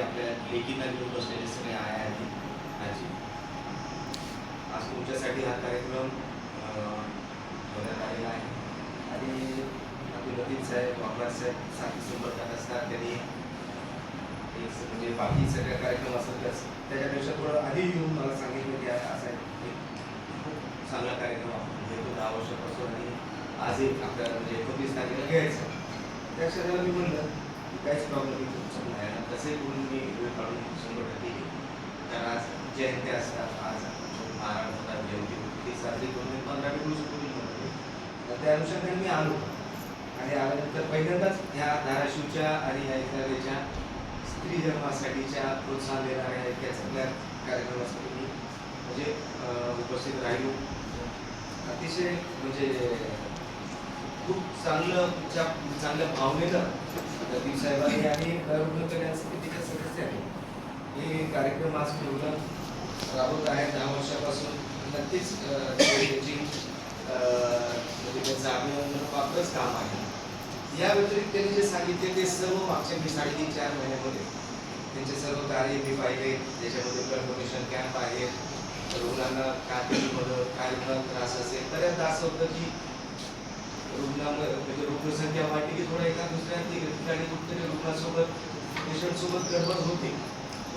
जे आपल्या लेखींना घेऊन बसलेले सगळे आया आहेत आजी. आज तुमच्यासाठी हा कार्यक्रम ठेवण्यात आलेला आहे. आणि आपले लतीन साहेब वाघवार साहेब साथी संपर्कात असतात. त्यांनी म्हणजे बाकी सगळ्या कार्यक्रम असतात त्याच्यापेक्षा थोडं आधी येऊन मला सांगितलं की असा एक खूप चांगला कार्यक्रम आपण घेतो दहा वर्षापासून. आणि आज एक आपल्याला म्हणजे एकोणतीस तारखेला घ्यायचं. त्या क्षणाला मी म्हणलं काहीच प्रॉब्लेम नाही तुमचं नाही आणि मी वेळ काढून शंभर टक्के तर आज जयंती असतात आज महाराज होतात जयंती होती. ती साजरी करून मी पंधरा मिनिट दिवसापूर्वी म्हणतो तर त्या अनुषंगाने मी आलो. आणि आल्यानंतर पहिल्यांदाच ह्या धाराशिवच्या आणि ह्या इथल्या स्त्री धर्मासाठीच्या प्रोत्साहन देणाऱ्या इतक्या सगळ्या कार्यक्रमासाठी मी म्हणजे उपस्थित राहिलो. अतिशय म्हणजे खूप चांगलं च्या चांगल्या भावनेनं प्रदीप साहेबांनी आणि रुग्णकल्याण समितीच्या सदस्यांनी हे कार्यक्रम आज ठेवलं. राबवत आहे दहा वर्षापासून. नक्कीच त्याची म्हणजे त्याचं अभिनंदन पात्रच काम आहे. या व्यतिरिक्त त्यांनी जे सांगितले ते सर्व मागच्या मी साडेतीन चार महिन्यामध्ये. त्यांचे सर्व कार्य मी पाहिले. त्याच्यामध्ये कन्फर्मेशन कॅम्प आहेत रुग्णांना काय मदत काय त्रास असेल तर यात असं होतं की रुग्णांना म्हणजे रुग्णसंख्या वाढली की थोडं एका दुसऱ्या ठिकाणी कुठेतरी रुग्णासोबत पेशंटसोबत गडबड होते.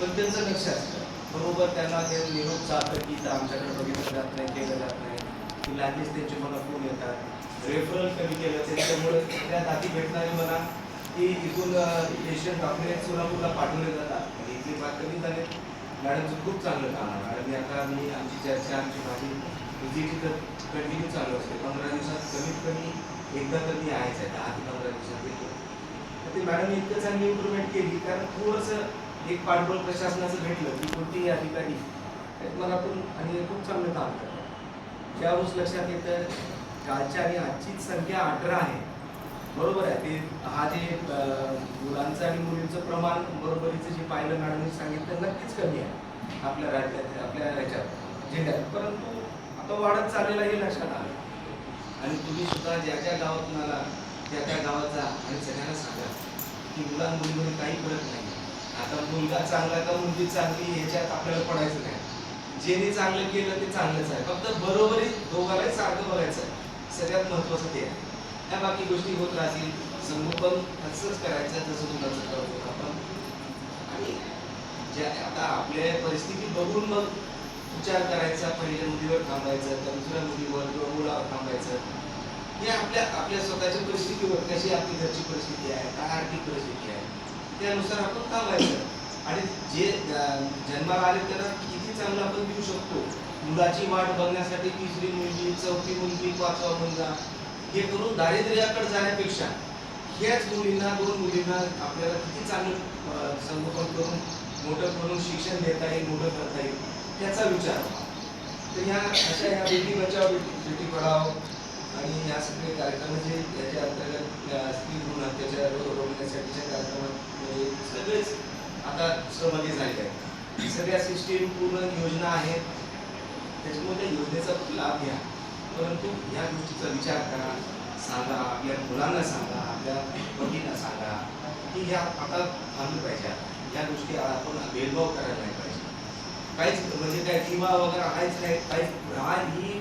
पण त्यांचं लक्ष असतं. बरोबर त्यांना ते निरोप जातं की आमच्याकडे बघितलं जात नाही केलं जात नाही. की लागलीच त्यांचे मला फोन येतात. रेफरल कमी केलं त्याच्यामुळे त्या दाती भेटणारे मला की इथून पेशंट आपल्या सोलापूरला पाठवले जातात. आणि इथली बात कमी झाले. मॅडमचं खूप चांगलं काम आहे. मॅडम आता मी आमची चर्चा आमची माझी विजिट तर कंटिन्यू चालू असते पंधरा दिवसात कमीत कमी एकदा तर मी आहेच आहे दहा ते पंधरा दिवसात येतो तर ते मॅडम इतकं चांगली इम्प्रुव्हमेंट केली कारण थोडंसं एक पाठबळ प्रशासनाचं भेटलं की कोणतेही अधिकारी मनातून आणि खूप चांगलं काम करतात. त्यावरूनच लक्षात येतं कालच्या आणि आजची संख्या अठरा आहे. बरोबर आहे ते हा जे मुलांचं आणि मुलींचं प्रमाण बरोबरीचं जे पाहिलं मॅडमने सांगितलं नक्कीच कमी आहे. आपल्या राज्यात आपल्या ह्याच्यात जिल्ह्यात. परंतु आता वाढत चाललेला हे लक्षात आलं. आणि तुम्ही सुद्धा ज्या ज्या गावातून आला त्या त्या गावाचा आणि सगळ्यांना सांगा की मुलां मुलीमध्ये काही फरक नाही. आता मुलगा चांगला का मुलगी चांगली ह्याच्यात आपल्याला पडायचं नाही जेने चांगलं केलं ते चांगलंच आहे. फक्त बरोबरी दोघांनाही सारखं बघायचं आहे सगळ्यात महत्वाचं ते आहे. त्या बाकी गोष्टी होत राहतील. संगोपन असंच करायचं जसं मुलाचं करत होतो आपण. आणि ज्या आता आपल्या परिस्थिती बघून मग विचार करायचा. पहिल्या मुलीवर थांबायचं तर दुसऱ्या मुलीवर किंवा मुलावर थांबायचं. हे आपल्या आपल्या स्वतःच्या परिस्थितीवर कशी आपली घरची परिस्थिती आहे काय आर्थिक परिस्थिती आहे त्यानुसार आपण थांबायचं आणि जे जन्माला आले त्यांना किती चांगलं आपण देऊ शकतो? मुलाची वाट बघण्यासाठी तिसरी मुलगी चौथी मुलगी पाचवा मुलगा हे करून दारिद्र्याकडे जाण्यापेक्षा ह्याच मुलींना दोन मुलींना आपल्याला किती चांगलं संगोपन करून मोठं करून शिक्षण देता येईल मोठं करता येईल त्याचा विचार. तर ह्या अशा ह्या बेटी बचाव बेटी बेटी पढाव आणि या सगळे कार्यक्रम जे याच्या अंतर्गत स्त्री भ्रूण हत्याच्या रोखण्यासाठीच्या कार्यक्रमात म्हणजे सगळेच आता सहभागी झाले आहेत. सगळ्या सिस्टीम पूर्ण योजना आहेत त्याच्यामुळे त्या योजनेचा लाभ घ्या. परंतु या गोष्टीचा विचार करा सांगा आपल्या मुलांना सांगा आपल्या पतींना सांगा की ह्या आता थांबलं पाहिजे. या गोष्टी आपण भेदभाव करायला नाही पाहिजे. काहीच म्हणजे काय किंवा वगैरे आहेच नाही काहीच हा ही